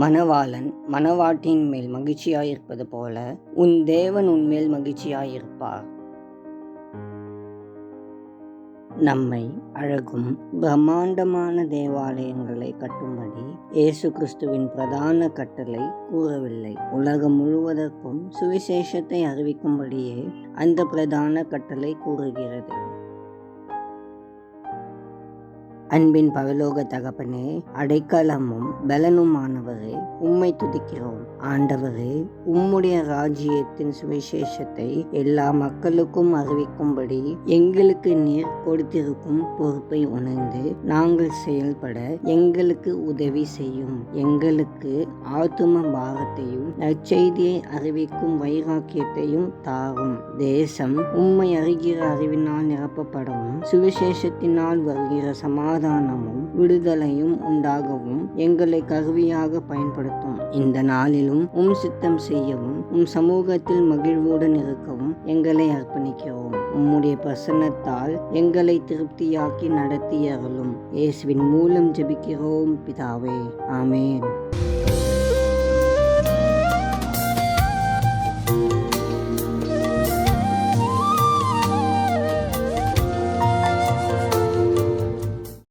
மணவாளன் மணவாட்டியின் மேல் மகிழ்ச்சியாயிருப்பது போல உன் தேவன் உன்மேல் மகிழ்ச்சியாயிருப்பார். நம்மை அழகும் பிரம்மாண்டமான தேவாலயங்களை கட்டும்படி இயேசு கிறிஸ்துவின் பிரதான கட்டளை கூறவில்லை. உலகம் முழுவதற்கும் சுவிசேஷத்தை அறிவிக்கும்படியே அந்த பிரதான கட்டளை கூறுகிறது. அன்பின் பரலோக தகப்பனே அடைக்கலமும் பலனுமானவரே உம்மை துதிக்கிறோம். ஆண்டவரே உம்முடைய ராஜ்யத்தின் சுவிசேஷத்தை எல்லா மக்களுக்கும் அறிவிக்கும்படி எங்களுக்கு நீர் கொடுத்திருக்கும் பொறுப்பை உணர்ந்து நாங்கள் செயல்பட எங்களுக்கு உதவி செய்யும். எங்களுக்கு ஆத்தும பாரத்தையும் நற்செய்தியை அறிவிக்கும் வைராக்கியத்தையும் தாரும். தேசம் உம்மை அறிகிற அறிவினால் நிரப்பப்படவும் சுவிசேஷத்தினால் வருகிற சமாதானமும் விடுதலையும் உண்டாகவும் எங்களை கருவியாக பயன்படுத்தும். இந்த நாளிலும் உம் சித்தம் செய்யவும் உம் சமூகத்தில் மகிழ்வுடன் இருக்கவும் எங்களை அர்ப்பணிக்கிறோம் உம்முடைய பிரசன்னத்தால் எங்களை திருப்தியாக்கி நடத்தி அருளும். இயேசுவின் மூலம் ஜெபிக்கிறோம் பிதாவே. ஆமேன்.